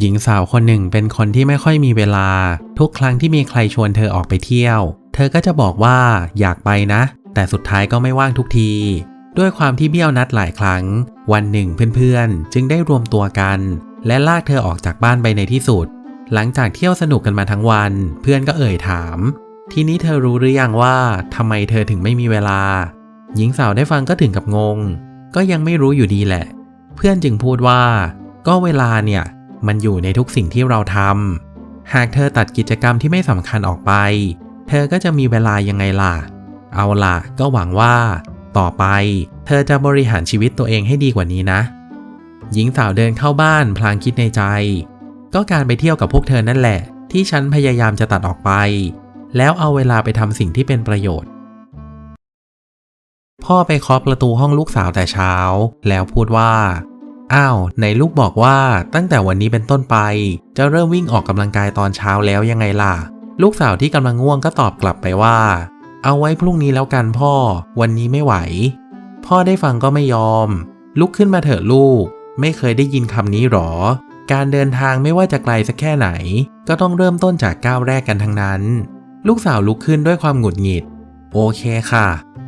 หญิงสาวคนหนึ่งเป็นคนที่ไม่ค่อยมีเวลา ทุกครั้งที่มีใครชวนเธอออกไปเที่ยว เธอก็จะบอกว่าอยากไปนะ แต่สุดท้ายก็ไม่ว่างทุกที ด้วยความที่เบี้ยวนัดหลายครั้ง วันหนึ่งเพื่อนๆ จึงได้รวมตัวกัน และลากเธอออกจากบ้านไปในที่สุด หลังจากเที่ยวสนุกกันมาทั้งวัน เพื่อนก็เอ่ยถาม ทีนี้เธอรู้หรือยังว่าทำไมเธอถึงไม่มีเวลา หญิงสาวได้ฟังก็ถึงกับงง ก็ยังไม่รู้อยู่ดีแหละ เพื่อนจึงพูดว่า ก็เวลาเนี่ย มันอยู่ในทุกสิ่งที่เราทำ หากเธอตัดกิจกรรมที่ไม่สำคัญออกไป เธอก็จะมีเวลายังไงล่ะ เอาล่ะ ก็หวังว่า ต่อไป เธอจะบริหารชีวิตตัวเองให้ดีกว่านี้นะ หญิงสาวเดินเข้าบ้านพลางคิดในใจ ก็การไปเที่ยวกับพวกเธอนั่นแหละ ที่ฉันพยายามจะตัดออกไป แล้วเอาเวลาไปทำสิ่งที่เป็นประโยชน์ พ่อไปเคาะประตูห้องลูกสาวแต่เช้า แล้วพูดว่า อ้าวไหนลูกบอกว่าตั้งแต่วันนี้เป็นต้นไป จะเริ่มวิ่งออกกำลังกายตอนเช้าแล้วยังไงล่ะ ลูกสาวที่กำลังง่วงก็ตอบกลับไปว่า เอาไว้พรุ่งนี้แล้วกันพ่อ วันนี้ไม่ไหว พ่อได้ฟังก็ไม่ยอม ลุกขึ้นมาเถอะลูก ไม่เคยได้ยินคำนี้หรอ การเดินทางไม่ว่าจะไกลสักแค่ไหน ก็ต้องเริ่มต้นจากก้าวแรกกันทั้งนั้น ลูกสาวลุกขึ้นด้วยความหงุดหงิด โอเคค่ะ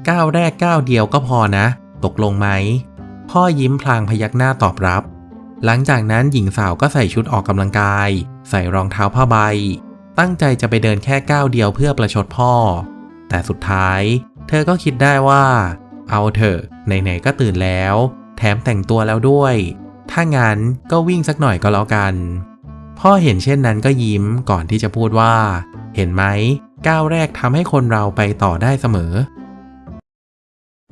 ก้าวแรกก้าวเดียวก็พอนะ ตกลงไหม พ่อยิ้มพลางพยักหน้าตอบรับ หลังจากนั้นหญิงสาวก็ใส่ชุดออกกำลังกาย ใส่รองเท้าผ้าใบ ตั้งใจจะไปเดินแค่ก้าวเดียวเพื่อประชดพ่อ แต่สุดท้าย เธอก็คิดได้ว่า เอาเถอะไหนๆก็ตื่นแล้ว แถมแต่งตัวแล้วด้วย ถ้างั้นก็วิ่งสักหน่อยก็แล้วกัน พ่อเห็นเช่นนั้นก็ยิ้มก่อนที่จะพูดว่า เห็นไหมก้าวแรกทำให้คนเราไปต่อได้เสมอ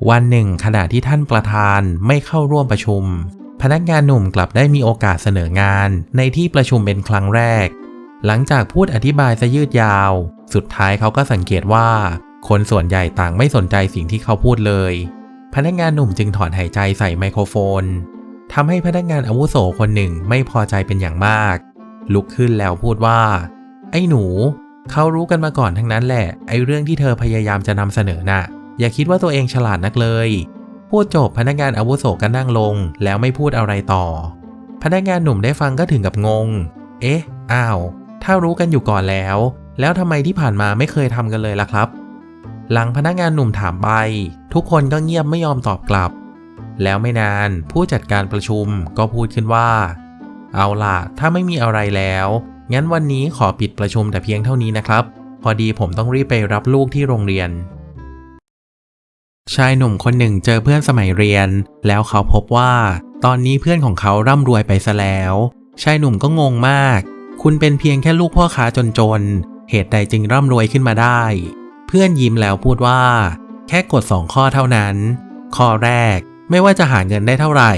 วันหนึ่งขณะที่ท่านประธานไม่เข้าร่วมประชุม พนักงานหนุ่มกลับได้มีโอกาสเสนองานในที่ประชุมเป็นครั้งแรก หลังจากพูดอธิบายซะยืดยาว สุดท้ายเขาก็สังเกตว่า คนส่วนใหญ่ต่างไม่สนใจสิ่งที่เขาพูดเลย พนักงานหนุ่มจึงถอนหายใจใส่ไมโครโฟนทำให้พนักงานอาวุโสคนหนึ่งไม่พอใจเป็นอย่างมาก ลุกขึ้นแล้วพูดว่า ไอ้หนู เขารู้กันมาก่อนทั้งนั้นแหละ ไอ้เรื่องที่เธอพยายามจะนำเสนอน่ะ อย่าคิดว่าตัวเองฉลาดนักเลย พูดจบพนักงานอาวุโสก็นั่งลง แล้วไม่พูดอะไรต่อ พนักงานหนุ่มได้ฟังก็ถึงกับงง เอ๊ะ อ้าว ถ้ารู้กันอยู่ก่อนแล้ว แล้วทำไมที่ผ่านมาไม่เคยทำกันเลยล่ะครับ หลังพนักงานหนุ่มถามไป ทุกคนก็เงียบไม่ยอมตอบกลับ แล้วไม่นานผู้จัดการประชุมก็พูดขึ้นว่า เอาล่ะ ถ้าไม่มีอะไรแล้ว งั้นวันนี้ขอปิดประชุมแต่เพียงเท่านี้นะครับ พอดีผมต้องรีบไปรับลูกที่โรงเรียน ชายหนุ่มคนหนึ่งเจอเพื่อนสมัยเรียน แล้วเขาพบว่า ตอนนี้เพื่อนของเขาร่ำรวยไปซะแล้ว ชายหนุ่มก็งงมาก คุณเป็นเพียงแค่ลูกพ่อค้าจนๆ เหตุใดจึงร่ำรวยขึ้นมาได้ เพื่อนยิ้มแล้วพูดว่า แค่กดสองข้อเท่านั้น ข้อแรกไม่ว่าจะหาเงินได้เท่าไหร่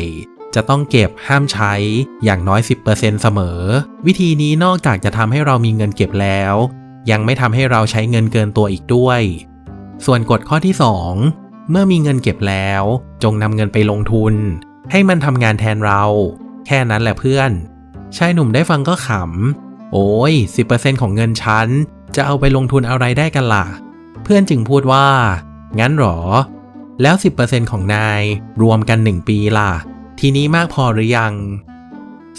จะต้องเก็บห้ามใช้อย่างน้อย 10%เสมอ วิธีนี้นอกจากจะทำให้เรามีเงินเก็บแล้ว ยังไม่ทำให้เราใช้เงินเกินตัวอีกด้วย ส่วนกฎข้อที่ 2 เมื่อมีเงินเก็บแล้ว จงนำเงินไปลงทุน ให้มันทำงานแทนเรา แค่นั้นแหละเพื่อน ชายหนุ่มได้ฟังก็ขำ โอ้ย 10%ของเงินฉัน จะเอาไปลงทุนอะไรได้กันล่ะ เพื่อนจึงพูดว่า งั้นหรอ แล้ว 10%ของนายรวมกัน 1 ปีล่ะ ทีนี้มากพอหรือยัง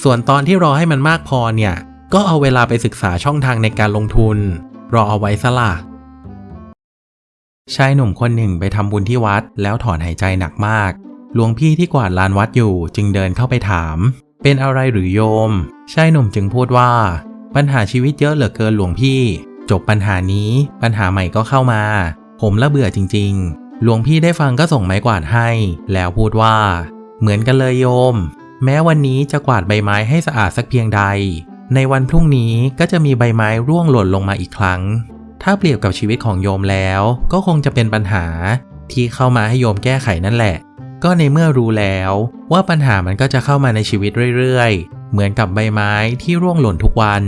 ส่วนตอนที่รอให้มันมากพอเนี่ย ก็เอาเวลาไปศึกษาช่องทางในการลงทุน รอเอาไว้ซะล่ะ ชายหนุ่มคนหนึ่งไปทำบุญที่วัดแล้วถอนหายใจหนักมาก หลวงพี่ที่กวาดลานวัดอยู่จึงเดินเข้าไปถาม เป็นอะไรหรือโยม ชายหนุ่มจึงพูดว่า ปัญหาชีวิตเยอะเหลือเกินหลวงพี่ จบปัญหานี้ ปัญหาใหม่ก็เข้ามา ผมละเบื่อจริง ๆ หลวงพี่ได้ฟังก็ส่งไม้กวาดให้ แล้วพูดว่า เหมือนกันเลยโยม แม้วันนี้จะกวาดใบไม้ให้สะอาดสักเพียงใด ในวันพรุ่งนี้ก็จะมีใบไม้ร่วงหล่นลงมาอีกครั้ง ถ้าเปรียบกับชีวิตของโยมแล้ว ก็คงจะเป็นปัญหาที่เข้ามาให้โยมแก้ไขนั่นแหละ ก็ในเมื่อรู้แล้วว่าปัญหามันก็จะเข้ามาในชีวิตเรื่อยๆ เหมือนกับใบไม้ที่ร่วงหล่นทุกวัน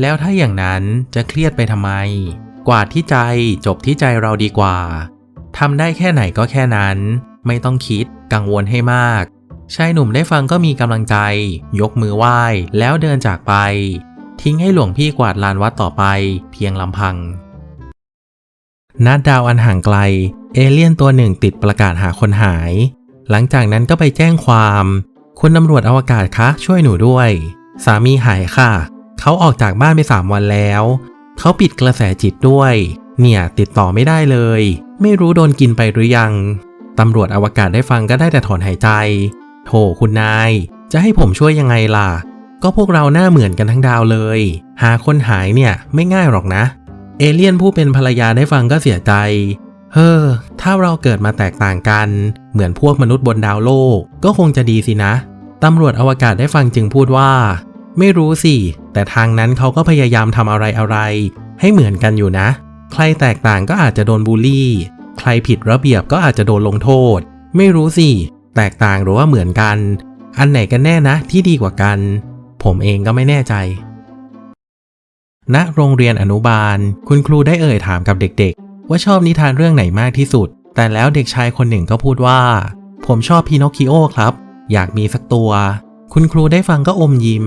แล้วถ้าอย่างนั้นจะเครียดไปทำไม กวาดที่ใจจบที่ใจเราดีกว่าทำได้แค่ไหนก็แค่นั้น ไม่ต้องคิดกังวลให้มากชายหนุ่มได้ฟังก็มีกำลังใจ ยกมือไหว้แล้วเดินจากไป ทิ้งให้หลวงพี่กวาดลานวัดต่อไป เพียงลำพัง ณดาวอันห่างไกล เอเลี่ยนตัวหนึ่งติดประกาศหาคนหาย หลังจากนั้นก็ไปแจ้งความ คุณตำรวจอวกาศคะช่วยหนูด้วย สามีหายค่ะ เขาออกจากบ้านไปสามวันแล้ว เขาปิดกระแสจิตด้วย เนี่ยติดต่อไม่ได้เลย ไม่รู้โดนกินไปหรือยัง ตำรวจอวกาศได้ฟังก็ได้แต่ถอนหายใจ โถคุณนาย จะให้ผมช่วยยังไงล่ะ ก็พวกเราหน้าเหมือนกันทั้งดาวเลย หาคนหายเนี่ยไม่ง่ายหรอกนะ เอเลี่ยนผู้เป็นภรรยาได้ฟังก็เสียใจ เฮ้อ ถ้าเราเกิดมาแตกต่างกัน เหมือนพวกมนุษย์บนดาวโลก ก็คงจะดีสินะ ตำรวจอวกาศได้ฟังจึงพูดว่า ไม่รู้สิ แต่ทางนั้นเขาก็พยายามทำอะไรอะไร ให้เหมือนกันอยู่นะ ใครแตกต่างก็อาจจะโดนบูลลี่ ใครผิดระเบียบก็อาจจะโดนลงโทษ ไม่รู้สิ แตกต่างหรือว่าเหมือนกัน อันไหนกันแน่นะที่ดีกว่ากัน ผมเองก็ไม่แน่ใจ ณโรงเรียนอนุบาล คุณครูได้เอ่ยถามกับเด็กๆ ว่าชอบนิทานเรื่องไหนมากที่สุด แต่แล้วเด็กชายคนหนึ่งก็พูดว่า ผมชอบพีนอคคิโอครับ อยากมีสักตัว คุณครูได้ฟังก็อมยิ้ม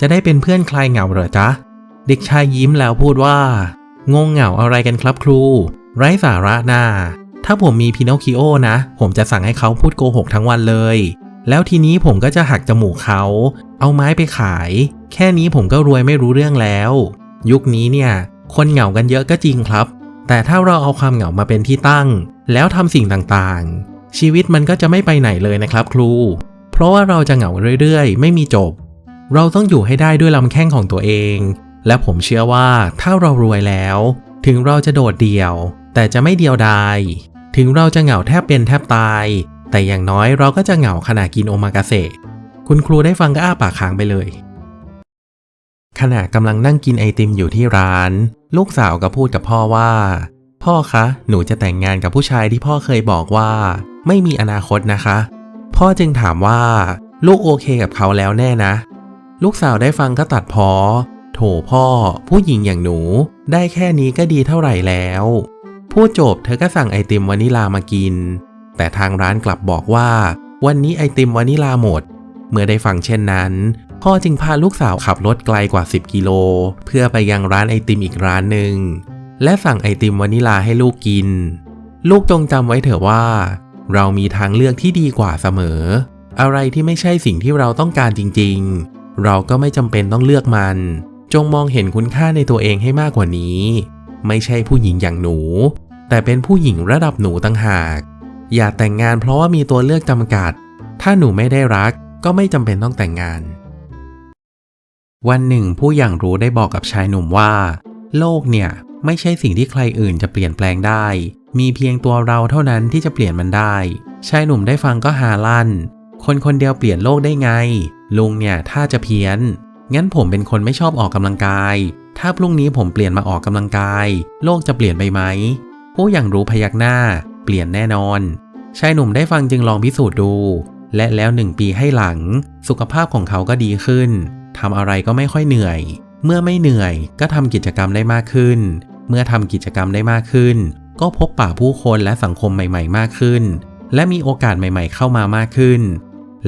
จะได้เป็นเพื่อนคลายเหงาเหรอจ๊ะ เด็กชายยิ้มแล้วพูดว่า งงเหงาอะไรกันครับครู ไร้สาระน่าถ้าผมมีพีนอคคิโอนะ ผมจะสั่งให้เขาพูดโกหกทั้งวันเลย แล้วทีนี้ผมก็จะหักจมูกเขา เอาไม้ไปขาย แค่นี้ผมก็รวยไม่รู้เรื่องแล้ว ยุคนี้เนี่ย คนเหงากันเยอะก็จริงครับ แต่ถ้าเราเอาความเหงามาเป็นที่ตั้ง แล้วทำสิ่งต่างๆ ชีวิตมันก็จะไม่ไปไหนเลยนะครับ ครู เพราะว่าเราจะเหงาเรื่อยๆ ไม่มีจบ เราต้องอยู่ให้ได้ด้วยลำแข้งของตัวเอง และผมเชื่อว่าถ้าเรารวยแล้ว ถึงเราจะโดดเดี่ยว แต่จะไม่เดียวดาย ถึงเราจะเหงาแทบเป็นแทบตาย แต่อย่างน้อยเราก็จะเหงาขณะกินโอมากาเสะคุณครูได้ฟังก็อ้าปากค้างไปเลย ขณะกำลังนั่งกินไอติมอยู่ที่ร้าน ลูกสาวก็พูดกับพ่อว่า พ่อคะ หนูจะแต่งงานกับผู้ชายที่พ่อเคยบอกว่า ไม่มีอนาคตนะคะ พ่อจึงถามว่า ลูกโอเคกับเขาแล้วแน่นะ ลูกสาวได้ฟังก็ตัดพอ โถพ่อ ผู้หญิงอย่างหนู ได้แค่นี้ก็ดีเท่าไหร่แล้ว พูดจบเธอก็สั่งไอติมวานิลามากิน แต่ทางร้านกลับบอกว่า วันนี้ไอติมวานิลาหมด เมื่อได้ฟังเช่นนั้น พ่อจึงพาลูกสาวขับรถไกลกว่า 10 กิโล เพื่อไปยังร้านไอติมอีกร้านหนึ่ง และสั่งไอติมวานิลาให้ลูกกิน ลูกจงจำไว้เถอะว่า เรามีทางเลือกที่ดีกว่าเสมอ อะไรที่ไม่ใช่สิ่งที่เราต้องการจริง ๆ เราก็ไม่จำเป็นต้องเลือกมัน จงมองเห็นคุณค่าในตัวเองให้มากกว่านี้ ไม่ใช่ผู้หญิงอย่างหนู แต่เป็นผู้หญิงระดับหนูต่างหาก อย่าแต่งงานเพราะว่ามีตัวเลือกจำกัด ถ้าหนูไม่ได้รักก็ไม่จำเป็นต้องแต่งงาน วันหนึ่งผู้อย่างรู้ได้บอกกับชายหนุ่มว่า โลกเนี่ยไม่ใช่สิ่งที่ใครอื่นจะเปลี่ยนแปลงได้ มีเพียงตัวเราเท่านั้นที่จะเปลี่ยนมันได้ ชายหนุ่มได้ฟังก็ฮาลั่น คนคนเดียวเปลี่ยนโลกได้ไง ลุงเนี่ยถ้าจะเพี้ยน งั้นผมเป็นคนไม่ชอบออกกำลังกาย ถ้าพรุ่งนี้ผมเปลี่ยนมาออกกำลังกาย โลกจะเปลี่ยนไปไหม ผู้อย่างรู้พยักหน้า เปลี่ยนแน่นอน ชายหนุ่มได้ฟังจึงลองพิสูจน์ดู และแล้วหนึ่งปีให้หลัง สุขภาพของเขาก็ดีขึ้น ทำอะไรก็ไม่ค่อยเหนื่อย เมื่อไม่เหนื่อยก็ทำกิจกรรมได้มากขึ้น เมื่อทำกิจกรรมได้มากขึ้น ก็พบป่าผู้คนและสังคมใหม่ ๆ มากขึ้น และมีโอกาสใหม่ ๆ เข้ามามากขึ้น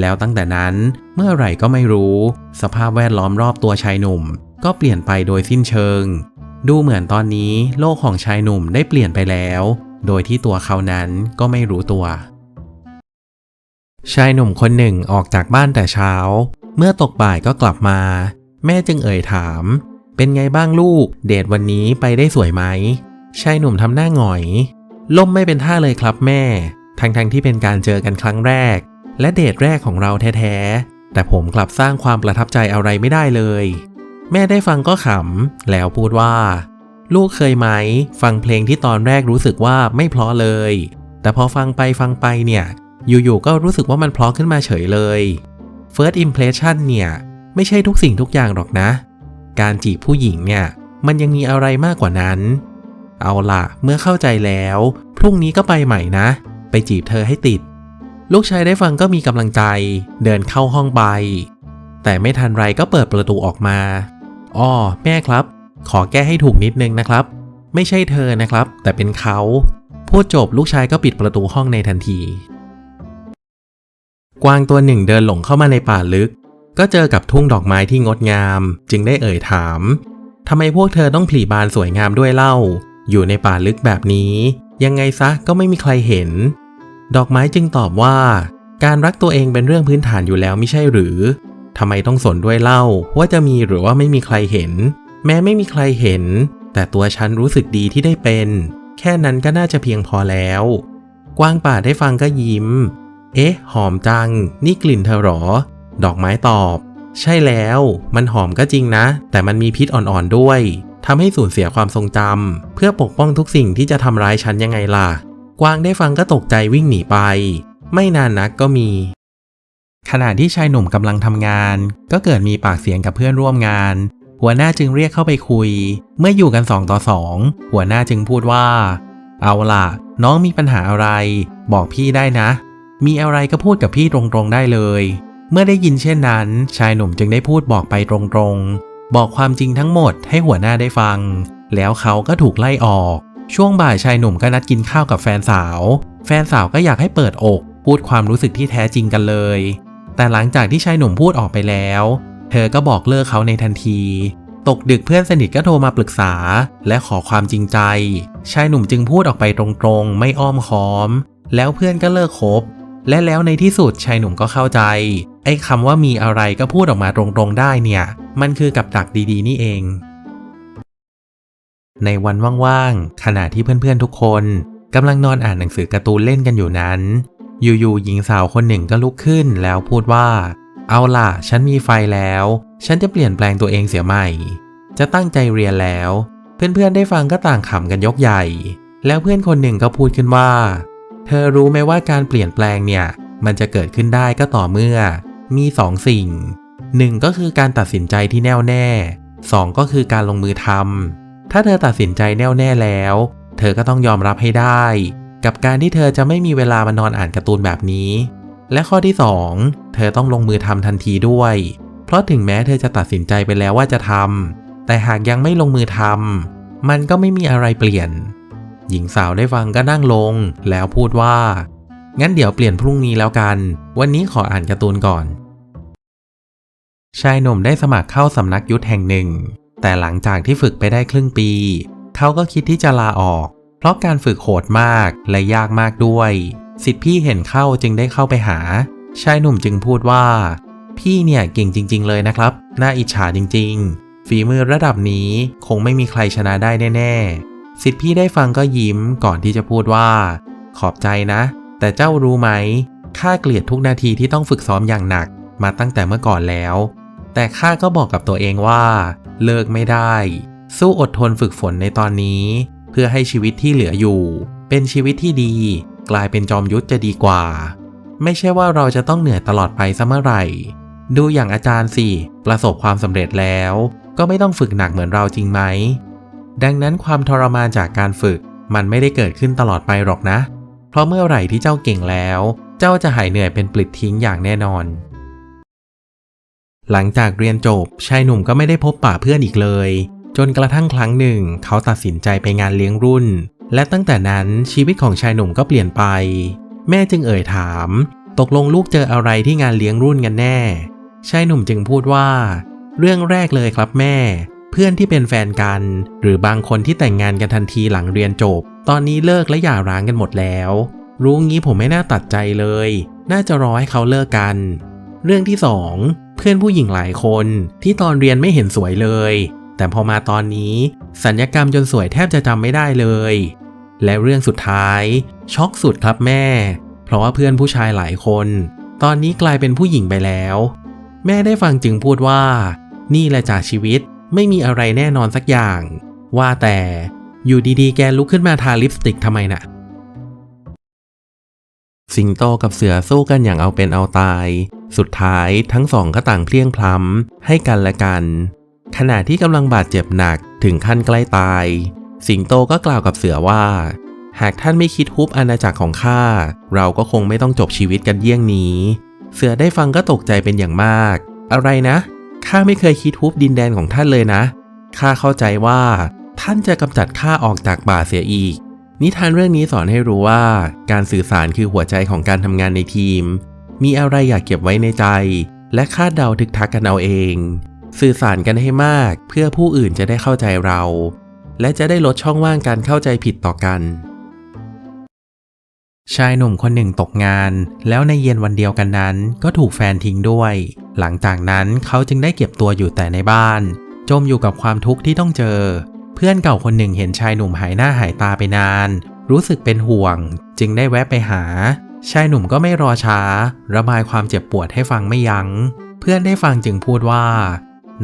แล้วตั้งแต่นั้นเมื่อไหร่ก็ไม่รู้ สภาพแวดล้อมรอบตัวชายหนุ่ม ก็เปลี่ยนไปโดยสิ้นเชิง ดูเหมือนตอนนี้โลกของชายหนุ่มได้เปลี่ยนไปแล้ว โดยที่ตัวเขานั้นก็ไม่รู้ตัวชายหนุ่มคนหนึ่งออกจากบ้านแต่เช้า เมื่อตกบ่ายก็กลับมา แม่จึงเอ่ยถาม เป็นไงบ้างลูก เดทวันนี้ไปได้สวยไหมชายหนุ่มทำหน้าหงอย ล่มไม่เป็นท่าเลยครับแม่ ทั้งๆทที่เป็นการเจอกันครั้งแรก และเดทแรกของเราแท้ๆ แต่ผมกลับสร้างความประทับใจอะไรไม่ได้เลย แม่ได้ฟังก็ขำ แล้วพูดว่า ลูกเคยไหม ฟังเพลงที่ตอนแรกรู้สึกว่าไม่เพราะเลย แต่พอฟังไปฟังไปเนี่ย อยู่ๆก็รู้สึกว่ามันเพราะขึ้นมาเฉยเลย First Impression เนี่ยไม่ใช่ทุกสิ่งทุกอย่างหรอกนะ การจีบผู้หญิงเนี่ยมันยังมีอะไรมากกว่านั้น เอาล่ะ เมื่อเข้าใจแล้ว พรุ่งนี้ก็ไปใหม่นะ ไปจีบเธอให้ติด ลูกชายได้ฟังก็มีกำลังใจ เดินเข้าห้องไป แต่ไม่ทันไรก็เปิดประตูออกมาอ้อแม่ครับ ขอแก้ให้ถูกนิดนึงนะครับ ไม่ใช่เธอนะครับ แต่เป็นเขาพูดจบลูกชายก็ปิดประตูห้องในทันที กวางตัวหนึ่งเดินหลงเข้ามาในป่าลึก ก็เจอกับทุ่งดอกไม้ที่งดงาม จึงได้เอ่ยถามทำไมพวกเธอต้องผลีบานสวยงามด้วยเล่า อยู่ในป่าลึกแบบนี้ ยังไงซะก็ไม่มีใครเห็น ดอกไม้จึงตอบว่า การรักตัวเองเป็นเรื่องพื้นฐานอยู่แล้วไม่ใช่หรือทำไมต้องสนด้วยเล่า ว่าจะมีหรือว่าไม่มีใครเห็น แม้ไม่มีใครเห็น แต่ตัวฉันรู้สึกดีที่ได้เป็น แค่นั้นก็น่าจะเพียงพอแล้ว กวางป่าได้ฟังก็ยิ้ม เอ๊ะ หอมจัง นี่กลิ่นเธอหรอ ดอกไม้ตอบ ใช่แล้ว มันหอมก็จริงนะ แต่มันมีพิษอ่อนๆด้วยทำให้สูญเสียความทรงจำเพื่อปกป้องทุกสิ่งที่จะทำร้ายฉันยังไงล่ะ กวางได้ฟังก็ตกใจวิ่งหนีไป ไม่นานนักก็มี ขณะที่ชายหนุ่มกำลังทำงาน ก็เกิดมีปากเสียงกับเพื่อนร่วมงาน หัวหน้าจึงเรียกเข้าไปคุย เมื่ออยู่กันสองต่อสองหัวหน้าจึงพูดว่า เอาล่ะ น้องมีปัญหาอะไร บอกพี่ได้นะ มีอะไรก็พูดกับพี่ตรงๆได้เลย เมื่อได้ยินเช่นนั้น ชายหนุ่มจึงได้พูดบอกไปตรงๆ บอกความจริงทั้งหมดให้หัวหน้าได้ฟัง แล้วเขาก็ถูกไล่ออก ช่วงบ่ายชายหนุ่มก็นัดกินข้าวกับแฟนสาว แฟนสาวก็อยากให้เปิดอก พูดความรู้สึกที่แท้จริงกันเลย แต่หลังจากที่ชายหนุ่มพูดออกไปแล้ว เธอก็บอกเลิกเขาในทันทีตกดึกเพื่อนสนิทก็โทรมาปรึกษา และขอความจริงใจ ชายหนุ่มจึงพูดออกไปตรงๆ ไม่อ้อมค้อม แล้วเพื่อนก็เลิกคบ และแล้วในที่สุดชายหนุ่มก็เข้าใจ ไอ้คำว่ามีอะไรก็พูดออกมาตรงๆได้เนี่ย มันคือกับดักดีๆ นี่เอง ในวันว่างๆขณะที่เพื่อนๆทุกคนกำลังนอนอ่านหนังสือการ์ตูนเล่นกันอยู่นั้น อยู่ๆหญิงสาวคนหนึ่งก็ลุกขึ้นแล้วพูดว่า เอาล่ะ ฉันมีไฟแล้ว ฉันจะเปลี่ยนแปลงตัวเองเสียใหม่ จะตั้งใจเรียนแล้ว เพื่อนๆได้ฟังก็ต่างขำกันยกใหญ่ แล้วเพื่อนคนหนึ่งก็พูดขึ้นว่า เธอรู้ไหมว่าการเปลี่ยนแปลงเนี่ย มันจะเกิดขึ้นได้ก็ต่อเมื่อ มีสองสิ่งหนึ่งก็คือการตัดสินใจที่แน่วแน่สองก็คือการลงมือทำถ้าเธอตัดสินใจแน่วแน่แล้ว เธอก็ต้องยอมรับให้ได้ กับการที่เธอจะไม่มีเวลามานอนอ่านการ์ตูนแบบนี้ และข้อที่ 2 เธอต้องลงมือทำทันทีด้วย เพราะถึงแม้เธอจะตัดสินใจไปแล้วว่าจะทำแต่หากยังไม่ลงมือทำมันก็ไม่มีอะไรเปลี่ยน หญิงสาวได้ฟังก็นั่งลง แล้วพูดว่า งั้นเดี๋ยวเปลี่ยนพรุ่งนี้แล้วกัน วันนี้ขออ่านการ์ตูนก่อน ชายหนุ่มได้สมัครเข้าสำนักยุทธแห่งหนึ่ง แต่หลังจากที่ฝึกไปได้ครึ่งปี เขาก็คิดที่จะลาออก เพราะการฝึกโหดมากและยากมากด้วย สิทธิพี่เห็นเข้าจึงได้เข้าไปหา ชายหนุ่มจึงพูดว่า พี่เนี่ยเก่งจริง ๆ เลยนะครับ น่าอิจฉาจริง ๆ ฝีมือระดับนี้คงไม่มีใครชนะได้แน่ๆ สิทธิพี่ได้ฟังก็ยิ้มก่อนที่จะพูดว่า ขอบใจนะ แต่เจ้ารู้ไหมข้าเกลียดทุกนาทีที่ต้องฝึกซ้อมอย่างหนักมาตั้งแต่เมื่อก่อนแล้ว แต่ข้าก็บอกกับตัวเองว่า เลิกไม่ได้ สู้อดทนฝึกฝนในตอนนี้ เพื่อให้ชีวิตที่เหลืออยู่ เป็นชีวิตที่ดี กลายเป็นจอมยุทธจะดีกว่า ไม่ใช่ว่าเราจะต้องเหนื่อยตลอดไปซะเมื่อไหร่ ดูอย่างอาจารย์สิ ประสบความสำเร็จแล้ว ก็ไม่ต้องฝึกหนักเหมือนเราจริงไหม ดังนั้นความทรมานจากการฝึก มันไม่ได้เกิดขึ้นตลอดไปหรอกนะ เพราะเมื่อไหร่ที่เจ้าเก่งแล้ว เจ้าจะหายเหนื่อยเป็นปลิดทิ้งอย่างแน่นอน หลังจากเรียนจบชายหนุ่มก็ไม่ได้พบป่าเพื่อนอีกเลย จนกระทั่งครั้งหนึ่ง เขาตัดสินใจไปงานเลี้ยงรุ่น และตั้งแต่นั้นชีวิตของชายหนุ่มก็เปลี่ยนไป แม่จึงเอ่ยถาม ตกลงลูกเจออะไรที่งานเลี้ยงรุ่นกันแน่ชายหนุ่มจึงพูดว่า เรื่องแรกเลยครับแม่ เพื่อนที่เป็นแฟนกัน หรือบางคนที่แต่งงานกันทันทีหลังเรียนจบ ตอนนี้เลิกและหย่าร้างกันหมดแล้ว รู้งี้ผมไม่น่าตัดใจเลย น่าจะรอให้เขาเลิกกัน เรื่องที่สองเพื่อนผู้หญิงหลายคนที่ตอนเรียนไม่เห็นสวยเลย แต่พอมาตอนนี้ สัญญกรรมจนสวยแทบจะจำไม่ได้เลย และเรื่องสุดท้าย ช็อกสุดครับแม่ เพราะว่าเพื่อนผู้ชายหลายคน ตอนนี้กลายเป็นผู้หญิงไปแล้ว แม่ได้ฟังจึงพูดว่า นี่แหละจากชีวิต ไม่มีอะไรแน่นอนสักอย่าง ว่าแต่อยู่ดีๆ แกลุกขึ้นมาทาลิปสติกทำไมน่ะ สิงโตกับเสือสู้กันอย่างเอาเป็นเอาตาย สุดท้ายทั้งสองก็ต่างเพลียงพล้ำให้กันและกัน ขณะที่กำลังบาดเจ็บหนักถึงขั้นใกล้ตาย สิงโตก็กล่าวกับเสือว่า หากท่านไม่คิดฮุบอาณาจักรของข้าเราก็คงไม่ต้องจบชีวิตกันเยี่ยงนี้ เสือได้ฟังก็ตกใจเป็นอย่างมาก อะไรนะ ข้าไม่เคยคิดฮุบดินแดนของท่านเลยนะ ข้าเข้าใจว่า ท่านจะกำจัดข้าออกจากป่าเสียอีก นิทานเรื่องนี้สอนให้รู้ว่า การสื่อสารคือหัวใจของการทำงานในทีม มีอะไรอยากเก็บไว้ในใจ และคาดเดาทึกทักกันเอาเอง สื่อสารกันให้มาก เพื่อผู้อื่นจะได้เข้าใจเรา และจะได้ลดช่องว่างการเข้าใจผิดต่อกันชายหนุ่มคนหนึ่งตกงาน แล้วในเย็นวันเดียวกันนั้นก็ถูกแฟนทิ้งด้วย หลังจากนั้นเขาจึงได้เก็บตัวอยู่แต่ในบ้าน จมอยู่กับความทุกข์ที่ต้องเจอ เพื่อนเก่าคนหนึ่งเห็นชายหนุ่มหายหน้าหายตาไปนาน รู้สึกเป็นห่วง จึงได้แวะไปหา ชายหนุ่มก็ไม่รอช้า ระบายความเจ็บปวดให้ฟังไม่ยัง้ง เพื่อนได้ฟังจึงพูดว่า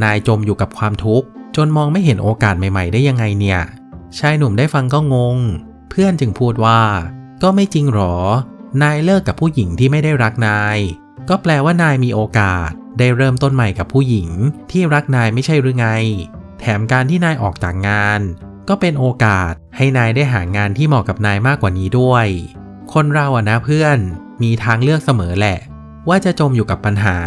นายจมอยู่กับความทุกข์จนมองไม่เห็นโอกาสใหม่ๆ ได้ยังไงเนี่ย ชายหนุ่มได้ฟังก็งง เพื่อนจึงพูดว่า ก็ไม่จริงหรอ นายเลิกกับผู้หญิงที่ไม่ได้รักนาย ก็แปลว่านายมีโอกาส ได้เริ่มต้นใหม่กับผู้หญิงที่รักนายไม่ใช่หรือไง แถมการที่นายออกจากงาน ก็เป็นโอกาสให้นายได้หางานที่เหมาะกับนายมากกว่านี้ด้วย คนเราอะนะเพื่อนมีทางเลือกเสมอแหละ ว่าจะจมอยู่กับปัญหา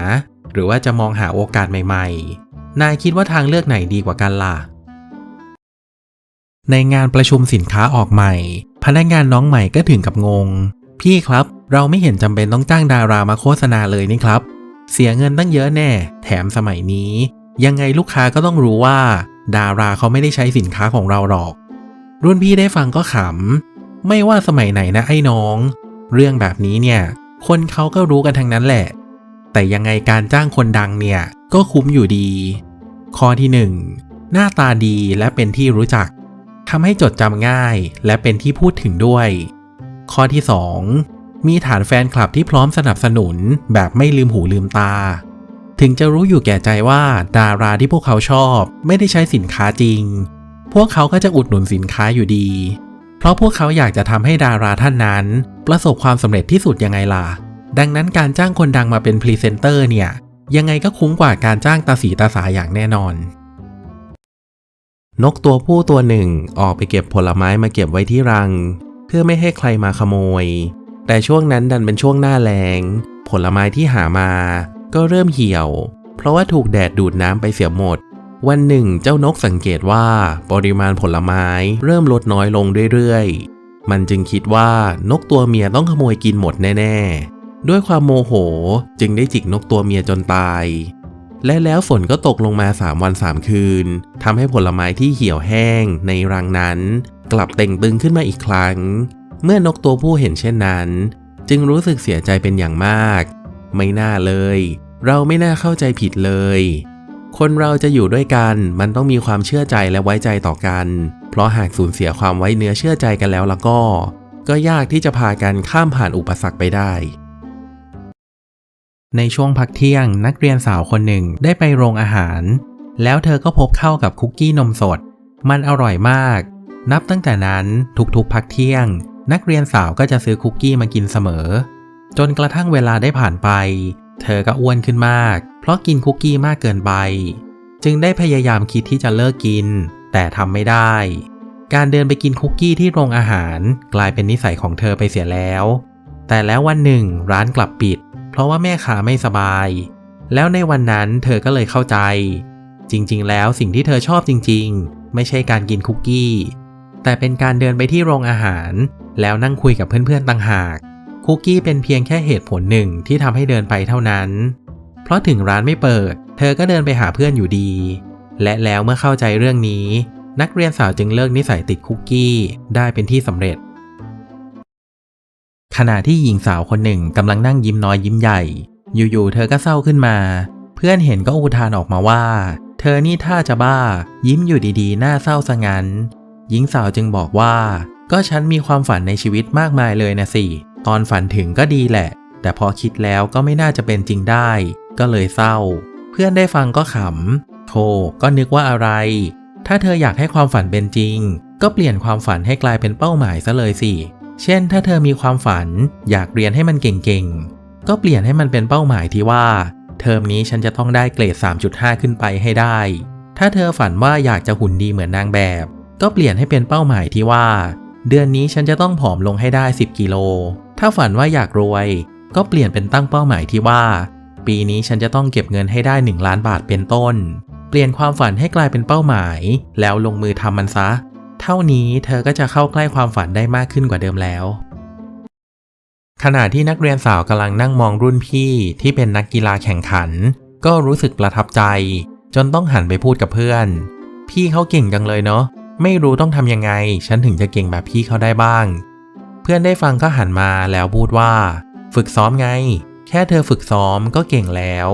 หรือว่าจะมองหาโอกาสใหม่ ๆ นายคิดว่าทางเลือกไหนดีกว่ากันล่ะ ในงานประชุมสินค้าออกใหม่ พนักงานน้องใหม่ก็ถึงกับงง พี่ครับ เราไม่เห็นจำเป็นต้องจ้างดารามาโฆษณาเลยนี่ครับ เสียเงินตั้งเยอะแน่ แถมสมัยนี้ ยังไงลูกค้าก็ต้องรู้ว่า ดาราเขาไม่ได้ใช้สินค้าของเราหรอก รุ่นพี่ได้ฟังก็ขำ ไม่ว่าสมัยไหนนะไอ้น้อง เรื่องแบบนี้เนี่ย คนเขาก็รู้กันทั้งนั้นแหละ แต่ยังไงการจ้างคนดังเนี่ยก็คุ้มอยู่ดี ข้อที่หนึ่งหน้าตาดีและเป็นที่รู้จักทำให้จดจำง่ายและเป็นที่พูดถึงด้วย ข้อที่ 2 มีฐานแฟนคลับที่พร้อมสนับสนุนแบบไม่ลืมหูลืมตา ถึงจะรู้อยู่แก่ใจว่าดาราที่พวกเขาชอบ ไม่ได้ใช้สินค้าจริง พวกเขาก็จะอุดหนุนสินค้าอยู่ดี เพราะพวกเขาอยากจะทำให้ดาราท่านนั้น ประสบความสำเร็จที่สุดยังไงล่ะ ดังนั้นการจ้างคนดังมาเป็นพรีเซนเตอร์เนี่ยยังไงก็คุ้มกว่าการจ้างตาสีตาสาอย่างแน่นอน นกตัวผู้ตัวหนึ่งออกไปเก็บผลไม้มาเก็บไว้ที่รัง เพื่อไม่ให้ใครมาขโมย แต่ช่วงนั้นดันเป็นช่วงหน้าแล้ง ผลไม้ที่หามา ก็เริ่มเหี่ยว เพราะว่าถูกแดดดูดน้ำไปเสียหมด วันหนึ่งเจ้านกสังเกตว่าปริมาณผลไม้เริ่มลดน้อยลงเรื่อยๆ มันจึงคิดว่านกตัวเมียต้องขโมยกินหมดแน่ๆ ด้วยความโมโหจึงได้จิกนกตัวเมียจนตาย และแล้วฝนก็ตกลงมา 3 วัน 3 คืนทำให้ผลไม้ที่เหี่ยวแห้งในรังนั้น กลับเต่งตึงขึ้นมาอีกครั้ง เมื่อนกตัวผู้เห็นเช่นนั้น จึงรู้สึกเสียใจเป็นอย่างมาก ไม่น่าเลย เราไม่น่าเข้าใจผิดเลย คนเราจะอยู่ด้วยกันมันต้องมีความเชื่อใจและไว้ใจต่อกัน เพราะหากสูญเสียความไว้เนื้อเชื่อใจกันแล้วล้วก็ ก็ยากที่จะพากันข้ามผ่านอุปสรรคไปได้ ในช่วงพักเที่ยงนักเรียนสาวคนหนึ่งได้ไปโรงอาหาร แล้วเธอก็พบเข้ากับคุกกี้นมสด มันอร่อยมาก นับตั้งแต่นั้นทุกๆพักเที่ยง นักเรียนสาวก็จะซื้อคุกกี้มากินเสมอ จนกระทั่งเวลาได้ผ่านไป เธอก็อ้วนขึ้นมาก เพราะกินคุกกี้มากเกินไป จึงได้พยายามคิดที่จะเลิกกิน แต่ทำไม่ได้ การเดินไปกินคุกกี้ที่โรงอาหารกลายเป็นนิสัยของเธอไปเสียแล้ว แต่แล้ววันหนึ่งร้านกลับปิด เพราะว่าแม่ค้าไม่สบาย แล้วในวันนั้นเธอก็เลยเข้าใจ จริงๆ แล้วสิ่งที่เธอชอบจริง ๆ ไม่ใช่การกินคุกกี้แต่เป็นการเดินไปที่โรงอาหาร แล้วนั่งคุยกับเพื่อนๆต่างหาก คุกกี้เป็นเพียงแค่เหตุผลหนึ่งที่ทำให้เดินไปเท่านั้น เพราะถึงร้านไม่เปิด เธอก็เดินไปหาเพื่อนอยู่ดี และแล้วเมื่อเข้าใจเรื่องนี้ นักเรียนสาวจึงเลิกนิสัยติดคุกกี้ได้เป็นที่สำเร็จ ขณะที่หญิงสาวคนหนึ่งกำลังนั่งยิ้มน้อยยิ้มใหญ่ อยู่ๆเธอก็เศร้าขึ้นมา เพื่อนเห็นก็อุทานออกมาว่า เธอนี่ท่าจะบ้า ยิ้มอยู่ดีๆ หน้าเศร้าซะงั้น หญิงสาวจึงบอกว่า ก็ฉันมีความฝันในชีวิตมากมายเลยนะสิ ตอนฝันถึงก็ดีแหละ แต่พอคิดแล้วก็ไม่น่าจะเป็นจริงได้ ก็เลยเศร้า เพื่อนได้ฟังก็ขำโธก็นึกว่าอะไร ถ้าเธออยากให้ความฝันเป็นจริง ก็เปลี่ยนความฝันให้กลายเป็นเป้าหมายซะเลยสิ เช่น ถ้าเธอมีความฝัน อยากเรียนให้มันเก่งๆ ก็เปลี่ยนให้มันเป็นเป้าหมายที่ว่า เทอมนี้ฉันจะต้องได้เกรด 3.5 ขึ้นไปให้ได้ ถ้าเธอฝันว่าอยากจะหุ่นดีเหมือนนางแบบ ก็เปลี่ยนให้เป็นเป้าหมายที่ว่า เดือนนี้ฉันจะต้องผอมลงให้ได้ 10 กิโล ถ้าฝันว่าอยากรวย ก็เปลี่ยนเป็นตั้งเป้าหมายที่ว่า ปีนี้ฉันจะต้องเก็บเงินให้ได้ 1 ล้านบาทเป็นต้น เปลี่ยนความฝันให้กลายเป็นเป้าหมาย แล้วลงมือทำมันซะ เท่านี้เธอก็จะเข้าใกล้ความฝันได้มากขึ้นกว่าเดิมแล้ว ขณะที่นักเรียนสาวกำลังนั่งมองรุ่นพี่ที่เป็นนักกีฬาแข่งขัน ก็รู้สึกประทับใจ จนต้องหันไปพูดกับเพื่อน พี่เขาเก่งจังเลยเนาะ ไม่รู้ต้องทำยังไง ฉันถึงจะเก่งแบบพี่เขาได้บ้าง เพื่อนได้ฟังก็หันมาแล้วพูดว่า ฝึกซ้อมไง แค่เธอฝึกซ้อมก็เก่งแล้ว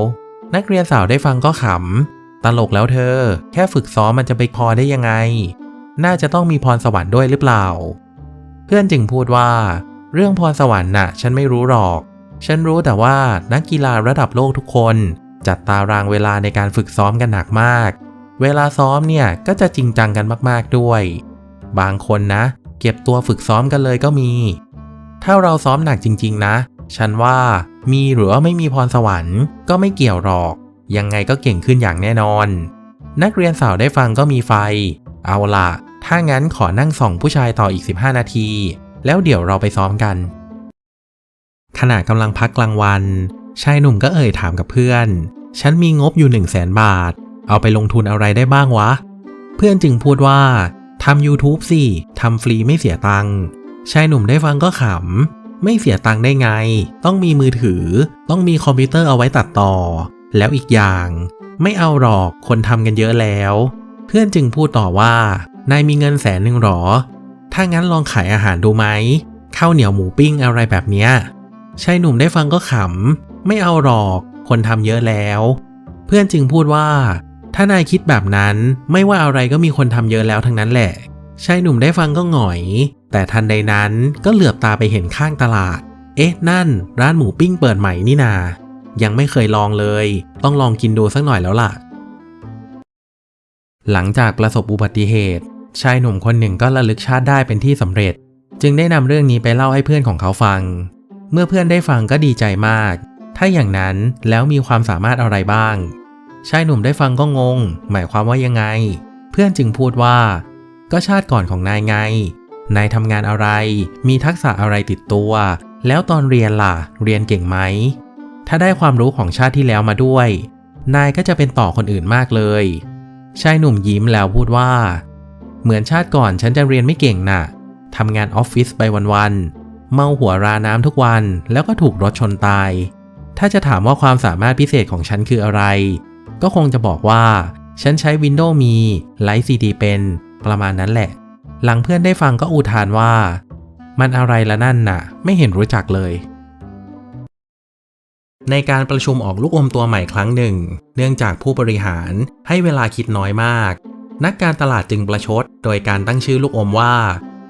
นักเรียนสาวได้ฟังก็ขำ ตลกแล้วเธอ แค่ฝึกซ้อมมันจะไปพอได้ยังไง น่าจะต้องมีพรสวรรค์ด้วยหรือเปล่า เพื่อนจึงพูดว่า เรื่องพรสวรรค์น่ะ ฉันไม่รู้หรอก ฉันรู้แต่ว่านักกีฬาระดับโลกทุกคน จัดตารางเวลาในการฝึกซ้อมกันหนักมาก เวลาซ้อมเนี่ยก็จะจริงจังกันมากๆด้วย บางคนนะ เก็บตัวฝึกซ้อมกันเลยก็มี ถ้าเราซ้อมหนักจริง ๆ นะ ฉันว่ามีหรือว่าไม่มีพรสวรรค์ก็ไม่เกี่ยวหรอก ยังไงก็เก่งขึ้นอย่างแน่นอน นักเรียนสาวได้ฟังก็มีไฟ เอาล่ะ ถ้างั้นขอนั่งส่องผู้ชายต่ออีก 15 นาที แล้วเดี๋ยวเราไปซ้อมกัน ขณะกำลังพักกลางวัน ชายหนุ่มก็เอ่ยถามกับเพื่อน ฉันมีงบอยู่1 0 0 0 0แสนบาท เอาไปลงทุนอะไรได้บ้างวะ เพื่อนจึงพูดว่าทำ YouTube สิทำฟรีไม่เสียตังค์ชายหนุ่มได้ฟังก็ขำ ไม่เสียตังค์ได้ไง ต้องมีมือถือ ต้องมีคอมพิวเตอร์เอาไว้ตัดต่อ แล้วอีกอย่าง ไม่เอาหรอกคนทำกันเยอะแล้ว เพื่อนจึงพูดต่อว่านายมีเงินแสนหนึ่งหรอ ถ้างั้นลองขายอาหารดูไหมข้าวเหนียวหมูปิ้งอะไรแบบเนี้ยชายหนุ่มได้ฟังก็ขำ ไม่เอาหรอก คนทำเยอะแล้ว เพื่อนจึงพูดว่า ถ้านายคิดแบบนั้นไม่ว่าอะไรก็มีคนทำเยอะแล้วทั้งนั้นแหละชายหนุ่มได้ฟังก็หงอย แต่ทันใดนั้นก็เหลือบตาไปเห็นข้างตลาด เอ๊ะนั่น ร้านหมูปิ้งเปิดใหม่นี่นา ยังไม่เคยลองเลย ต้องลองกินดูสักหน่อยแล้วล่ะ หลังจากประสบอุบัติเหตุ ชายหนุ่มคนหนึ่งก็ระลึกชาติได้เป็นที่สำเร็จ จึงได้นำเรื่องนี้ไปเล่าให้เพื่อนของเขาฟัง เมื่อเพื่อนได้ฟังก็ดีใจมาก ถ้าอย่างนั้นแล้วมีความสามารถอะไรบ้าง ชายหนุ่มได้ฟังก็งง หมายความว่ายังไง เพื่อนจึงพูดว่า ก็ชาติก่อนของนายไง นายทำงานอะไร มีทักษะอะไรติดตัว แล้วตอนเรียนล่ะ เรียนเก่งไหม ถ้าได้ความรู้ของชาติที่แล้วมาด้วย นายก็จะเป็นต่อคนอื่นมากเลย ชายหนุ่มยิ้มแล้วพูดว่า เหมือนชาติก่อนฉันจะเรียนไม่เก่งน่ะทำงานออฟฟิศไปวันๆ เมาหัวราน้ำทุกวัน แล้วก็ถูกรถชนตาย ถ้าจะถามว่าความสามารถพิเศษของฉันคืออะไร ก็คงจะบอกว่า ฉันใช้ Windows มีไลฟ์ซีดีเป็นประมาณนั้นแหละ หลังเพื่อนได้ฟังก็อุทานว่า มันอะไรละนั่นน่ะ ไม่เห็นรู้จักเลย ในการประชุมออกลูกอมตัวใหม่ครั้งหนึ่ง เนื่องจากผู้บริหารให้เวลาคิดน้อยมาก นักการตลาดจึงประชด โดยการตั้งชื่อลูกอมว่า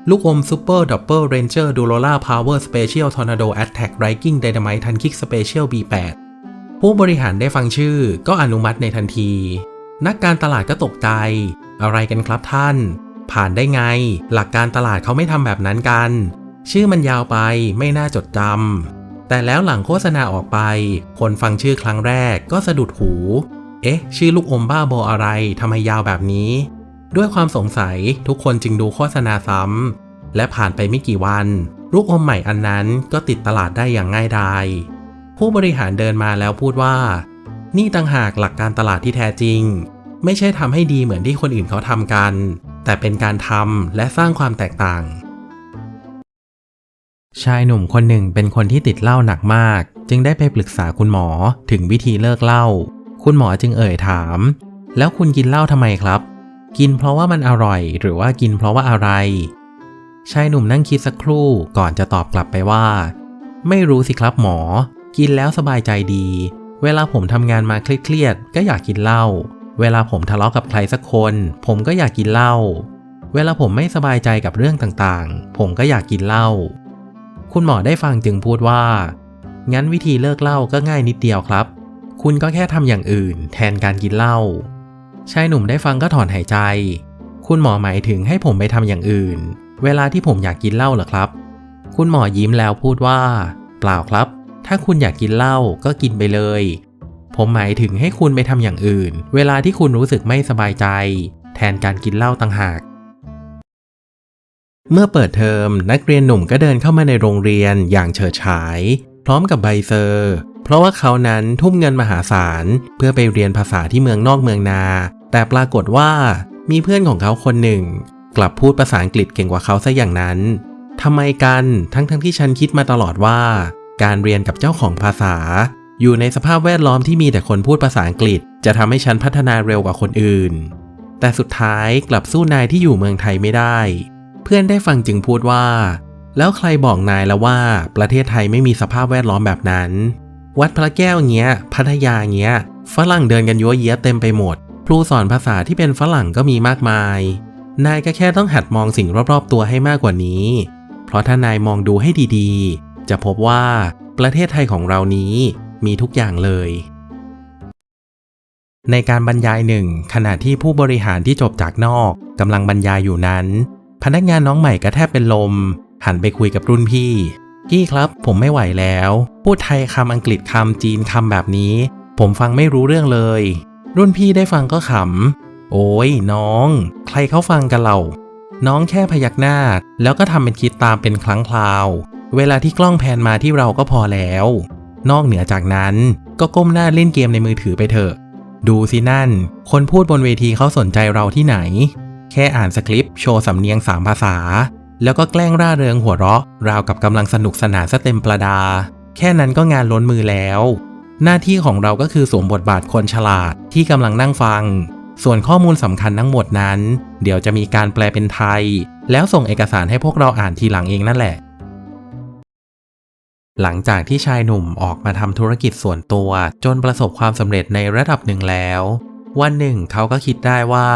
ลูกอม Super Double Ranger Durola Power Special Tornado Attack Riking Dynamite Tan Kick Special B8 ผู้บริหารได้ฟังชื่อก็อนุมัติในทันที นักการตลาดก็ตกใจ อะไรกันครับท่าน ผ่านได้ไง หลักการตลาดเขาไม่ทำแบบนั้นกัน ชื่อมันยาวไปไม่น่าจดจำแต่แล้วหลังโฆษณาออกไป คนฟังชื่อครั้งแรกก็สะดุดหู เอ๊ะ ชื่อลูกอมบ้าบออะไรทำไมยาวแบบนี้ ด้วยความสงสัยทุกคนจึงดูโฆษณาซ้ำและผ่านไปไม่กี่วัน ลูกอมใหม่อันนั้นก็ติดตลาดได้อย่างง่ายดาย ผู้บริหารเดินมาแล้วพูดว่า นี่ต่างหากหลักการตลาดที่แท้จริง ไม่ใช่ทำให้ดีเหมือนที่คนอื่นเขาทำกัน แต่เป็นการทำและสร้างความแตกต่าง ชายหนุ่มคนหนึ่งเป็นคนที่ติดเหล้าหนักมาก จึงได้ไปปรึกษาคุณหมอถึงวิธีเลิกเหล้าคุณหมอจึงเอ่ยถาม แล้วคุณกินเหล้าทำไมครับ กินเพราะว่ามันอร่อย หรือว่ากินเพราะว่าอะไร ชายหนุ่มนั่งคิดสักครู่ก่อนจะตอบกลับไปว่า ไม่รู้สิครับหมอ กินแล้วสบายใจดี เวลาผมทำงานมาเครียดๆก็อยากกินเหล้า เวลาผมทะเลาะกับใครสักคน ผมก็อยากกินเหล้า เวลาผมไม่สบายใจกับเรื่องต่างๆ ผมก็อยากกินเหล้า คุณหมอได้ฟังจึงพูดว่า งั้นวิธีเลิกเหล้าก็ง่ายนิดเดียวครับ คุณก็แค่ทำอย่างอื่น แทนการกินเหล้า ชายหนุ่มได้ฟังก็ถอนหายใจ คุณหมอหมายถึงให้ผมไปทำอย่างอื่น เวลาที่ผมอยากกินเหล้าเหรอครับ คุณหมอยิ้มแล้วพูดว่า เปล่าครับ ถ้าคุณอยากกินเหล้าก็กินไปเลย ผมหมายถึงให้คุณไปทำอย่างอื่น เวลาที่คุณรู้สึกไม่สบายใจ แทนการกินเหล้าต่างหาก เมื่อเปิดเทอมนักเรียนหนุ่มก็เดินเข้ามาในโรงเรียนอย่างเฉิดฉาย พร้อมกับใบเซอร์ เพราะว่าเขานั้นทุ่มเงินมหาศาล เพื่อไปเรียนภาษาที่เมืองนอกเมืองนา แต่ปรากฏว่ามีเพื่อนของเขาคนหนึ่ง กลับพูดภาษาอังกฤษเก่งกว่าเขาซะอย่างนั้นทำไมกันทั้งๆทที่ฉันคิดมาตลอดว่า การเรียนกับเจ้าของภาษา อยู่ในสภาพแวดล้อมที่มีแต่คนพูดภาษาอังกฤษ จะทำให้ฉันพัฒนาเร็วกว่าคนอื่น แต่สุดท้ายกลับสู้นายที่อยู่เมืองไทยไม่ได้ เพื่อนได้ฟังจึงพูดว่า แล้วใครบอกนายแล้วว่า ประเทศไทยไม่มีสภาพแวดล้อมแบบนั้น วัดพระแก้วเงี้ย พัทยาเงี้ย ฝรั่งเดินกันยั่วเยี้ยเต็มไปหมด ครูสอนภาษาที่เป็นฝรั่งก็มีมากมาย นายก็แค่ต้องหัดมองสิ่งรอบๆตัวให้มากกว่านี้ เพราะถ้านายมองดูให้ดีๆ จะพบว่าประเทศไทยของเรานี้มีทุกอย่างเลย ในการบรรยายหนึ่งขณะที่ผู้บริหารที่จบจากนอกกำลังบรรยายอยู่นั้น พนักงานน้องใหม่ก็แทบเป็นลม หันไปคุยกับรุ่นพี่ พี่ครับผมไม่ไหวแล้ว พูดไทยคำอังกฤษคำจีนคำแบบนี้ ผมฟังไม่รู้เรื่องเลย รุ่นพี่ได้ฟังก็ขำโอ้ยน้อง ใครเขาฟังกันเราน้องแค่พยักหน้า แล้วก็ทำเป็นคิดตามเป็นครั้งคราว เวลาที่กล้องแพนมาที่เราก็พอแล้ว นอกเหนือจากนั้นก็ก้มหน้าเล่นเกมในมือถือไปเถอะ ดูสินั่น คนพูดบนเวทีเขาสนใจเราที่ไหน แค่อ่านสคริปต์โชว์สำเนียงสามภาษา แล้วก็แกล้งร่าเริงหัวเราะ ราวกับกำลังสนุกสนานซะเต็มประดา แค่นั้นก็งานล้นมือแล้ว หน้าที่ของเราก็คือสวมบทบาทคนฉลาดที่กำลังนั่งฟัง ส่วนข้อมูลสำคัญทั้งหมดนั้น เดี๋ยวจะมีการแปลเป็นไทย แล้วส่งเอกสารให้พวกเราอ่านทีหลังเองนั่นแหละ หลังจากที่ชายหนุ่มออกมาทำธุรกิจส่วนตัว จนประสบความสำเร็จในระดับหนึ่งแล้ว วันหนึ่งเขาก็คิดได้ว่า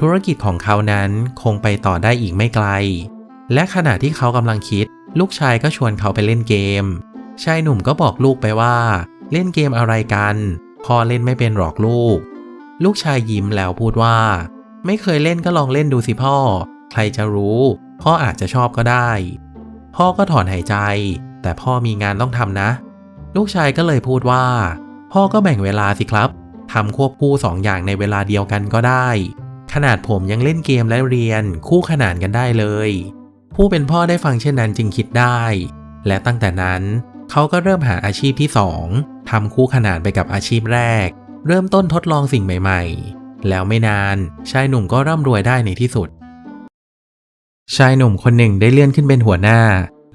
ธุรกิจของเขานั้นคงไปต่อได้อีกไม่ไกล และขณะที่เขากำลังคิด ลูกชายก็ชวนเขาไปเล่นเกม ชายหนุ่มก็บอกลูกไปว่า เล่นเกมอะไรกันพ่อเล่นไม่เป็นหรอกลูก ลูกชายยิ้มแล้วพูดว่า ไม่เคยเล่นก็ลองเล่นดูสิพ่อ ใครจะรู้ พ่ออาจจะชอบก็ได้ พ่อก็ถอนหายใจ แต่พ่อมีงานต้องทำนะ ลูกชายก็เลยพูดว่า พ่อก็แบ่งเวลาสิครับทำควบคู่สองอย่างในเวลาเดียวกันก็ได้ ขนาดผมยังเล่นเกมและเรียนคู่ขนานกันได้เลย ผู้เป็นพ่อได้ฟังเช่นนั้นจึงคิดได้ และตั้งแต่นั้นเขาก็เริ่มหาอาชีพที่สองทำคู่ขนานไปกับอาชีพแรก เริ่มต้นทดลองสิ่งใหม่ ๆ แล้วไม่นานชายหนุ่มก็ร่ำรวยได้ในที่สุด ชายหนุ่มคนหนึ่งได้เลื่อนขึ้นเป็นหัวหน้า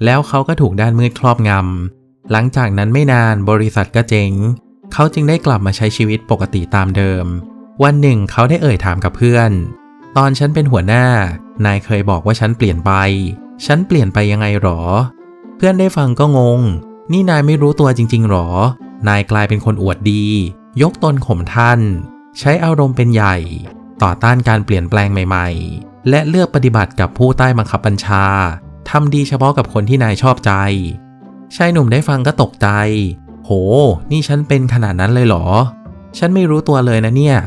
แล้วเขาก็ถูกด้านมืดครอบงำ หลังจากนั้นไม่นานบริษัทก็เจ๊ง เขาจึงได้กลับมาใช้ชีวิตปกติตามเดิม วันหนึ่งเขาได้เอ่ยถามกับเพื่อน ตอนฉันเป็นหัวหน้า นายเคยบอกว่าฉันเปลี่ยนไป ฉันเปลี่ยนไปยังไงหรอ เพื่อนได้ฟังก็งง นี่นายไม่รู้ตัวจริง ๆหรอ นายกลายเป็นคนอวดดี ยกตนข่มท่าน ใช้อารมณ์เป็นใหญ่ ต่อต้านการเปลี่ยนแปลงใหม่ ๆ และเลือกปฏิบัติกับผู้ใต้บังคับบัญชา ทำดีเฉพาะกับคนที่นายชอบใจ ชายหนุ่มได้ฟังก็ตกใจ โห นี่ฉันเป็นขนาดนั้นเลยเหรอ ฉันไม่รู้ตัวเลยนะเนี่ย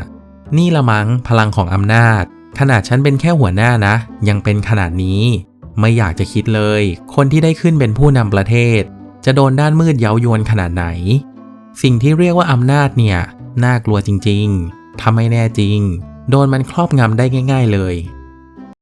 นี่ละมั้งพลังของอำนาจ ขนาดฉันเป็นแค่หัวหน้านะ ยังเป็นขนาดนี้ ไม่อยากจะคิดเลย คนที่ได้ขึ้นเป็นผู้นำประเทศ จะโดนด้านมืดเย้ายวนขนาดไหน สิ่งที่เรียกว่าอำนาจเนี่ย น่ากลัวจริงๆถ้าไม่แน่จริง โดนมันครอบงำได้ง่าย ๆเลย